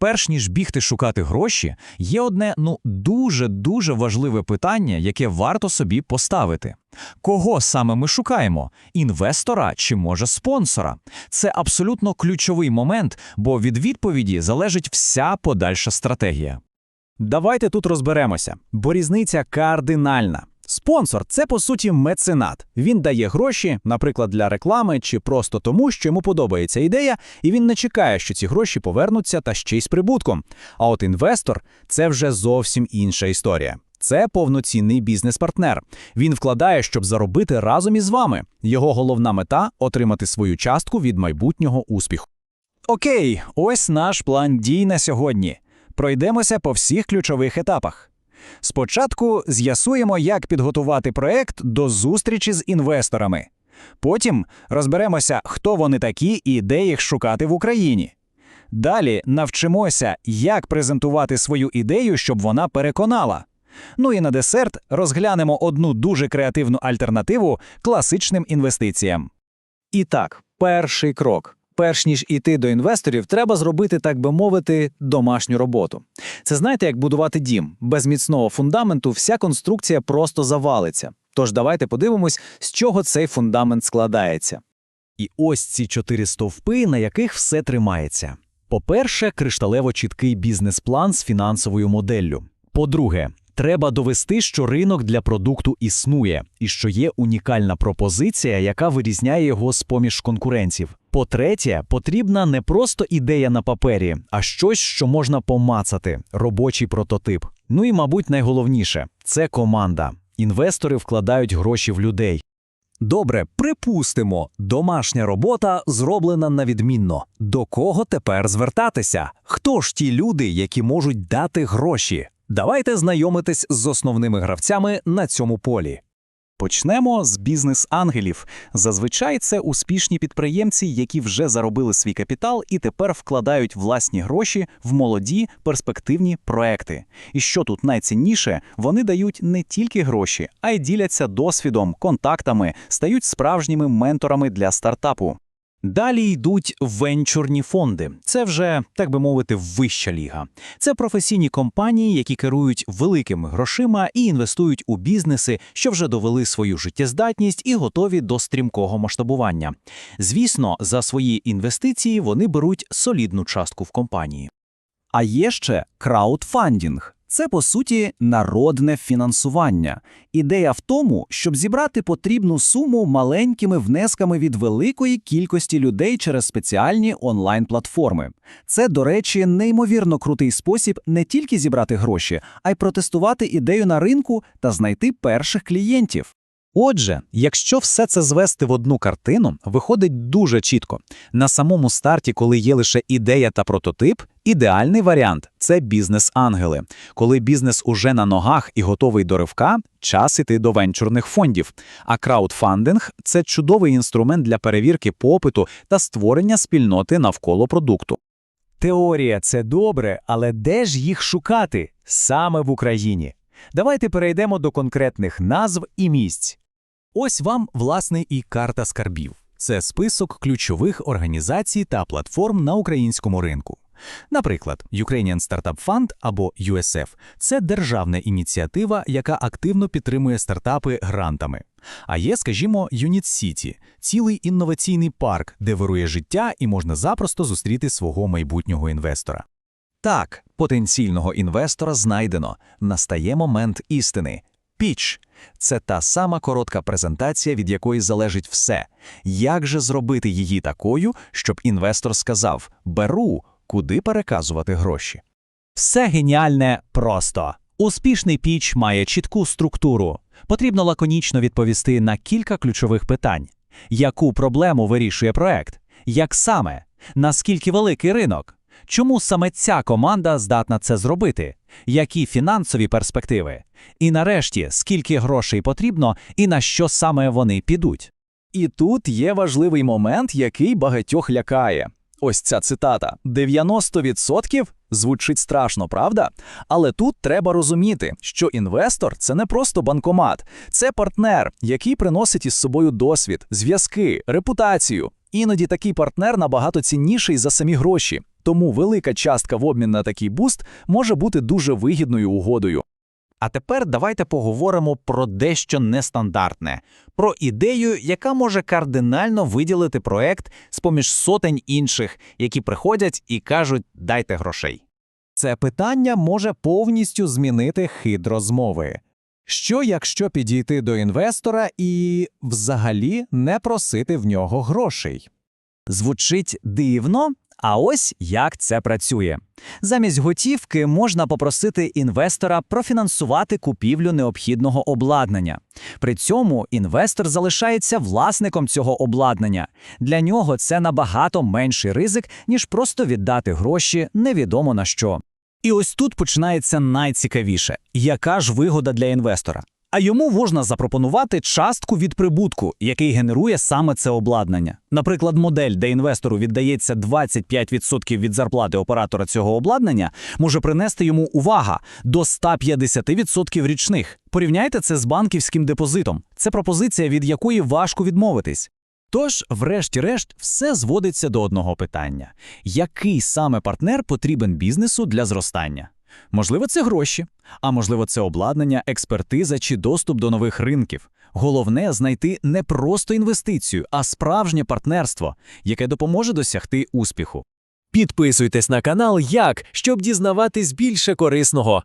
Перш ніж бігти шукати гроші, є одне ну дуже-дуже важливе питання, яке варто собі поставити. Кого саме ми шукаємо? Інвестора чи може спонсора? Це абсолютно ключовий момент, бо від відповіді залежить вся подальша стратегія. Давайте тут розберемося, бо різниця кардинальна. Спонсор це по суті меценат. Він дає гроші, наприклад, для реклами чи просто тому, що йому подобається ідея, і він не чекає, що ці гроші повернуться та ще й з прибутком. А от інвестор це вже зовсім інша історія. Це повноцінний бізнес-партнер. Він вкладає, щоб заробити разом із вами. Його головна мета отримати свою частку від майбутнього успіху. Окей, ось наш план дій на сьогодні. Пройдемося по всіх ключових етапах. Спочатку з'ясуємо, як підготувати проект до зустрічі з інвесторами. Потім розберемося, хто вони такі і де їх шукати в Україні. Далі навчимося, як презентувати свою ідею, щоб вона переконала. Ну і на десерт розглянемо одну дуже креативну альтернативу класичним інвестиціям. І так, перший крок. Перш ніж іти до інвесторів, треба зробити, так би мовити, домашню роботу. Це знаєте, як будувати дім. Без міцного фундаменту вся конструкція просто завалиться. Тож давайте подивимось, з чого цей фундамент складається. І ось ці чотири стовпи, на яких все тримається. По-перше, кришталево чіткий бізнес-план з фінансовою моделлю. По-друге, треба довести, що ринок для продукту існує і що є унікальна пропозиція, яка вирізняє його з поміж конкурентів. По-третє, потрібна не просто ідея на папері, а щось, що можна помацати робочий прототип. Ну і, мабуть, найголовніше це команда. Інвестори вкладають гроші в людей. Добре, припустимо, домашня робота зроблена на відмінно. До кого тепер звертатися? Хто ж ті люди, які можуть дати гроші? Давайте знайомитись з основними гравцями на цьому полі. Почнемо з бізнес-ангелів. Зазвичай це успішні підприємці, які вже заробили свій капітал і тепер вкладають власні гроші в молоді перспективні проекти. І що тут найцінніше, вони дають не тільки гроші, а й діляться досвідом, контактами, стають справжніми менторами для стартапу. Далі йдуть венчурні фонди. Це вже, так би мовити, вища ліга. Це професійні компанії, які керують великими грошима і інвестують у бізнеси, що вже довели свою життєздатність і готові до стрімкого масштабування. Звісно, за свої інвестиції вони беруть солідну частку в компанії. А є ще краудфандінг. Це, по суті, народне фінансування. Ідея в тому, щоб зібрати потрібну суму маленькими внесками від великої кількості людей через спеціальні онлайн-платформи. Це, до речі, неймовірно крутий спосіб не тільки зібрати гроші, а й протестувати ідею на ринку та знайти перших клієнтів. Отже, якщо все це звести в одну картину, виходить дуже чітко. На самому старті, коли є лише ідея та прототип, ідеальний варіант це бізнес-ангели. Коли бізнес уже на ногах і готовий до ривка, час іти до венчурних фондів. А краудфандинг це чудовий інструмент для перевірки попиту та створення спільноти навколо продукту. Теорія це добре, але де ж їх шукати? Саме в Україні. Давайте перейдемо до конкретних назв і місць. Ось вам, власне, і карта скарбів. Це список ключових організацій та платформ на українському ринку. Наприклад, Ukrainian Startup Fund або USF – це державна ініціатива, яка активно підтримує стартапи грантами. А є, скажімо, Unit City – цілий інноваційний парк, де вирує життя і можна запросто зустріти свого майбутнього інвестора. Так, потенційного інвестора знайдено. Настає момент істини. Піч це та сама коротка презентація, від якої залежить все. Як же зробити її такою, щоб інвестор сказав: беру, куди переказувати гроші? Все геніальне просто. Успішний піч має чітку структуру. Потрібно лаконічно відповісти на кілька ключових питань: яку проблему вирішує проект, як саме, наскільки великий ринок, чому саме ця команда здатна це зробити, які фінансові перспективи, і нарешті, скільки грошей потрібно і на що саме вони підуть. І тут є важливий момент, який багатьох лякає. Ось ця цитата: 90% звучить страшно, правда? Але тут треба розуміти, що інвестор це не просто банкомат, це партнер, який приносить із собою досвід, зв'язки, репутацію. Іноді такий партнер набагато цінніший за самі гроші. Тому велика частка в обмін на такий буст може бути дуже вигідною угодою. А тепер давайте поговоримо про дещо нестандартне, про ідею, яка може кардинально виділити проект з-поміж сотень інших, які приходять і кажуть «дайте грошей». Це питання може повністю змінити хід розмови. Що, якщо підійти до інвестора і взагалі не просити в нього грошей? Звучить дивно, а ось як це працює. Замість готівки можна попросити інвестора профінансувати купівлю необхідного обладнання. При цьому інвестор залишається власником цього обладнання. Для нього це набагато менший ризик, ніж просто віддати гроші невідомо на що. І ось тут починається найцікавіше: яка ж вигода для інвестора? А йому можна запропонувати частку від прибутку, який генерує саме це обладнання. Наприклад, модель, де інвестору віддається 25% від зарплати оператора цього обладнання, може принести йому увага до 150% річних. Порівняйте це з банківським депозитом. Це пропозиція, від якої важко відмовитись. Тож, врешті-решт, все зводиться до одного питання: який саме партнер потрібен бізнесу для зростання? Можливо, це гроші, а можливо, це обладнання, експертиза чи доступ до нових ринків. Головне знайти не просто інвестицію, а справжнє партнерство, яке допоможе досягти успіху. Підписуйтесь на канал Як, щоб дізнаватись більше корисного.